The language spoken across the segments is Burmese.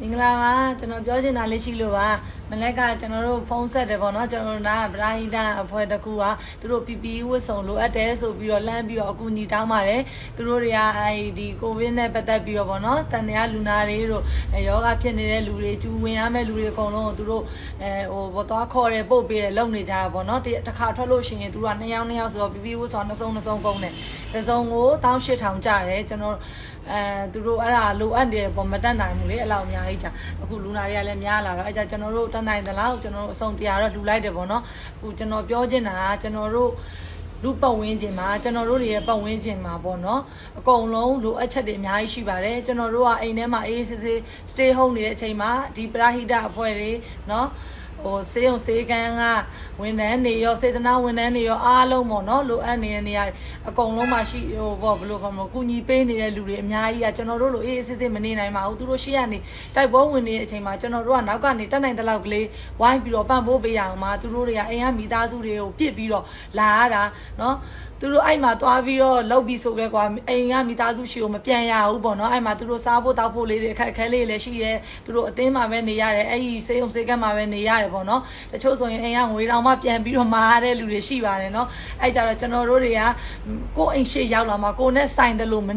မင်္ဂလာပါကျွန်တော်ပြောချင်တာလေးရှိလို့ပါမနေ့ကကျွန်တော်တို့ဖုန်းဆက်တယ်ပေါ့နော်ကျွန်တော်တို့နာဗရာဟိတအဖွဲ့တစ်ခုကသူတို့ PPE ဝတ်စုံလိုအပ်တယ်ဆိုပြီးတော့လမ်းပြီးတော့အကူအညီတောင်းပါတယ်သူတို့တွေကအဲဒီကိုဗစ်နဲ့ပတ်သက်ပြီးတော့ပေါ့နော်တန်တရားလူနာတွေတို့အဲယောဂဖြစ်နေတဲ့လူတွေကျူဝင်ရမယ့်လူတွေအကုန်လုံးကိုသူတို့အဲဟိုဘောသွားခေါ်တယ်ပုတ်ပေးတယ်လုပ်နေကြတာပေါ့နော်တစ်တစ်ခါထွက်လို့ရှိရင်သူတို့ကနှစ်ယောက်နှစ်ယောက်ဆိုတော့ PPE ဝတ်စုံနှစ်စုံနှစ်စုံကုန်တယ်တစ်စုံကို18000ကျတယ်ကျွန်တော် အဲသူတို့အဲ့ဒါလိုအပ်နေပေါ်မတက်နိုင်ဘူးလေအဲ့လောက်အများကြီးကြာအခုလူနာတွေကလည်းများလာတော့အဲ့ကြကျွန်တော်တို့တက်နိုင်သလားကျွန်တော်တို့အစုံတရားတော့လှူလိုက်တယ်ပေါ့နော်အခုကျွန်တော်ပြောချင်တာကကျွန်တော်တို့လူပတ်ဝန်းကျင်မှာကျွန်တော်တို့တွေရဲ့ပတ်ဝန်းကျင်မှာပေါ့နော်အကုန်လုံးလိုအပ်ချက်တွေအများကြီးရှိပါတယ်ကျွန်တော်တို့ကအိမ်ထဲမှာအေးစစ်စစ် stay home နေတဲ့အချိန်မှာဒီပရာဟိတအဖွဲ့တွေနော် ဟိုစေးုံစေးကန်းကဝန်ထမ်းတွေရောစေတနာဝန်ထမ်းတွေရောအားလုံးပေါ့နော်လိုအပ်နေတဲ့နေရာအကုန်လုံးမှာရှိဟိုပေါ့ဘယ်လိုခေါ်မလဲကုညီပေးနေတဲ့လူတွေအများကြီးကကျွန်တော်တို့လိုအေးအေးစစ်စစ်မနေနိုင်ပါဘူးသူတို့ရှေ့ကနေတိုက်ပွဲဝင်နေတဲ့အချိန်မှာကျွန်တော်တို့ကနောက်ကနေတက်နိုင်တဲ့လောက်ကလေးဝိုင်းပြီးတော့ပံ့ပိုးပေးရအောင်မှာသူတို့တွေကအိမ်ကမိသားစုတွေကိုပြစ်ပြီးတော့လာရတာနော်သူတို့အဲ့မှာသွားပြီးတော့လောက်ပြီးဆိုခဲ့ကွာအိမ်ကမိသားစုရှိကိုမပြန်ရဘူးပေါ့နော်အဲ့မှာသူတို့စားဖို့တောက်ဖို့လေးတွေအခက်အခဲလေးတွေလည်းရှိတယ်သူတို့အသင်းမှာပဲနေရတယ်အဲ့ဒီစေးုံစေးကတ်မှာပဲနေရတယ်ပေါ့နော်တချို့ဆိုရင်အိမ်ကငွေတောင်မှပြန်ပြီးတော့မာရတဲ့လူတွေရှိပါတယ်နော်အဲ့ကြတော့ကျွန်တော်တို့တွေကကိုယ်အိမ်ရှိရောက်လာမှကိုယ်နဲ့ဆိုင်တယ်လို့မ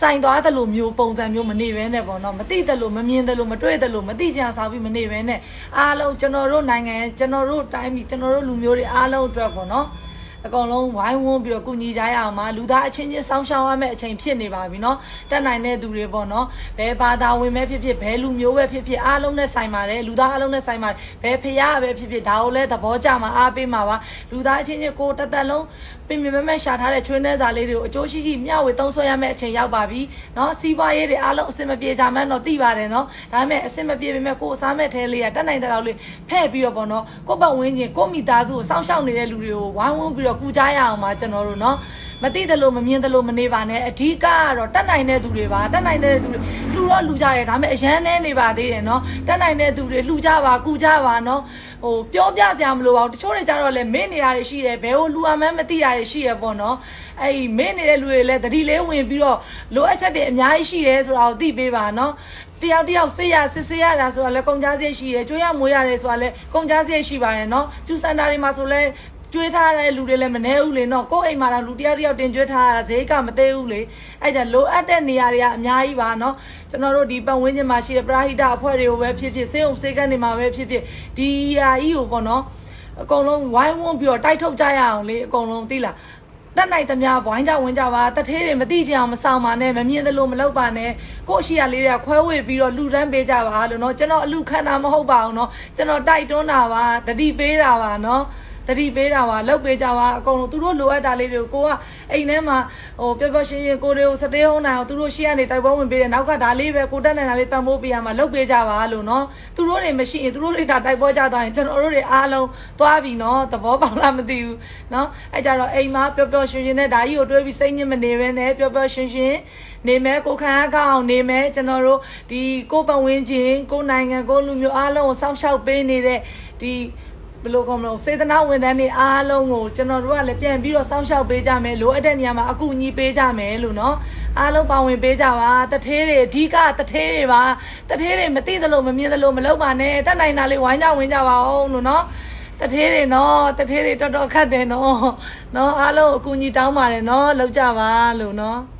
ဆိုင်သွားတယ်လို့မျိုးပုံစံမျိုးမနေဘဲနဲ့ပေါ့နော်မသိတယ်လို့မမြင်တယ်လို့မတွေ့တယ်လို့မသိကြအောင်ပြီးမနေဘဲနဲ့အားလုံးကျွန်တော်တို့နိုင်ငံကျွန်တော်တို့တိုင်းပြည်ကျွန်တော်တို့လူမျိုးတွေအားလုံးအတွက်ပေါ့နော် အကောင်လုံးဝိုင်းဝန်းပြီးတော့ကုညီကြရအောင်ပါလူသားအချင်းချင်းစောင်းရှောင်းရမယ့်အချိန်ဖြစ်နေပါပြီเนาะတက်နိုင်တဲ့သူတွေပေါ့เนาะဘယ်ဘာသာဝင်ပဲဖြစ်ဖြစ်ဘယ်လူမျိုးပဲဖြစ်ဖြစ်အားလုံးနဲ့ဆိုင်ပါတယ်လူသားအားလုံးနဲ့ဆိုင်ပါတယ်ဘယ်ဖရားပဲဖြစ်ဖြစ်ဒါကိုလည်းသဘောကျမှာအားပေးမှာပါလူသားအချင်းချင်းကိုတက်တက်လုံးပင်ပင်မမရှာထားတဲ့ချွေးနှဲစာလေးတွေကိုအကျိုးရှိရှိမျှဝေသုံးဆွဲရမယ့်အချိန်ရောက်ပါပြီเนาะစီးပွားရေးတွေအားလုံးအဆင်မပြေကြမှန်းတော့သိပါတယ်เนาะဒါပေမဲ့အဆင်မပြေပေမဲ့ကိုယ်အစားမဲ့ထဲလေးကတက်နိုင်တဲ့လောက်လေးဖဲ့ပြီးတော့ပေါ့เนาะကိုယ့်ပတ်ဝန်းကျင်ကိုယ့်မိသားစုကိုစောင့်ရှောက်နေတဲ့လူတွေကိုဝိုင်းဝန်းပြီး တော့ကူကြရအောင်ပါကျွန်တော်တို့เนาะမသိတယ်လို့မမြင်တယ်လို့မနေပါနဲ့အဓိကကတော့တက်နိုင်တဲ့သူတွေပါတက်နိုင်တဲ့သူတွေလူတော့လူကြရဲဒါပေမဲ့အရန်နဲ့နေပါသေးတယ်เนาะတက်နိုင်တဲ့သူတွေလူကြပါကူကြပါเนาะဟိုပြောပြစရာမလိုပါဘူးတချို့တွေကြတော့လေမင်းနေတာတွေရှိတယ်ဘယ်ဟိုလူအမှန်းမသိတာတွေရှိရပေါ့เนาะအဲ့ဒီမင်းနေတဲ့လူတွေလည်းတတိလေးဝင်ပြီးတော့လိုအပ်ချက်တွေအများကြီးရှိတယ်ဆိုတာကိုသိပေးပါเนาะတယောက်တယောက်ဆေးရစစ်ဆေးရတာဆိုတာလည်းကုန်ကြစရိတ်ရှိတယ်ကြွေးရမွေးရတယ်ဆိုတာလည်းကုန်ကြစရိတ်ရှိပါတယ်เนาะကျူစန်တာတွေမှာဆိုလဲ ကျွေးထားတဲ့လူတွေလည်းမနှဲဘူးလေနော်ကိုယ့်အိမ်မှာတော့လူတယောက်တယောက်တင်ကျွေးထားရတာဈေးကမသေးဘူးလေအဲ့ဒါလိုအပ်တဲ့နေရာတွေကအများကြီးပါနော်ကျွန်တော်တို့ဒီပတ်ဝန်းကျင်မှာရှိတဲ့ပရာဟိတအဖွဲ့တွေကိုပဲဖြစ်ဖြစ်စေုံစေကနေမှာပဲဖြစ်ဖြစ်ဒီဟာကြီးကိုပေါ့နော်အကုန်လုံးဝိုင်းဝန်းပြီးတော့တိုက်ထုတ်ကြရအောင်လေအကုန်လုံးသိလားတက်နိုင်သမျှဝိုင်းကြဝင်ကြပါတထဲတွေမသိကြအောင်မဆောင်ပါနဲ့မမြင်သလိုမလုပ်ပါနဲ့ကို့ရှိရလေးတွေကခွဲဝေပြီးတော့လူတန်းပေးကြပါလို့နော်ကျွန်တော်အလူခံတာမဟုတ်ပါဘူးနော်ကျွန်တော်တိုက်တွန်းတာပါတတိပေးတာပါနော် တတိပေးတာပါလောက်ပေးကြပါအကုန်လုံးသူတို့လိုအပ်တာလေးတွေကိုကိုကအိမ်ထဲမှာဟိုပျော်ပျော်ရှင်းရှင်းကိုတွေကိုစတေးဟုံးနိုင်အောင်သူတို့ရှေ့ကနေတိုက်ပွဲဝင်ပေးတယ်နောက်ကဒါလေးပဲကိုတက်နိုင်တာလေးပံ့ပိုးပေးရမှာလောက်ပေးကြပါလို့နော်သူတို့တွေမရှိရင်သူတို့တွေဒါတိုက်ပွဲကြသွားရင်ကျွန်တော်တို့တွေအားလုံးသွားပြီနော်သဘောပေါက်လားမသိဘူးနော်အဲကြတော့အိမ်မှာပျော်ပျော်ရှင်းရှင်းနဲ့ဒါကြီးကိုတွေးပြီးစိတ်ညစ်မနေဘဲနဲ့ပျော်ပျော်ရှင်းရှင်းနေမယ်ကိုခံအကောင်းနေမယ်ကျွန်တော်တို့ဒီကိုပတ်ဝန်းကျင်ကိုနိုင်ငံကိုလူမျိုးအားလုံးကိုစောင့်ရှောက်ပေးနေတဲ့ဒီ ဘယ်လိုကောမလို့စေတနာဝန်ထမ်းတွေအားလုံးကိုကျွန်တော်တို့ကလည်းပြန်ပြီးတော့စောင့်ရှောက်ပေးကြမယ်လိုအပ်တဲ့နေရာမှာအကူအညီပေးကြမယ်လို့နော်အားလုံးပါဝင်ပေးကြပါတထေးတွေအဓိကတထေးတွေပါတထေးတွေမသိသလိုမမြင်သလိုမလုပ်ပါနဲ့တတ်နိုင်တာလေးဝိုင်းကြဝင်ကြပါအောင်လို့နော်တထေးတွေနော်တထေးတွေတော်တော်ခတ်တယ်နော်နော်အားလုံးအကူအညီတောင်းပါတယ်နော်လောက်ကြပါလို့နော်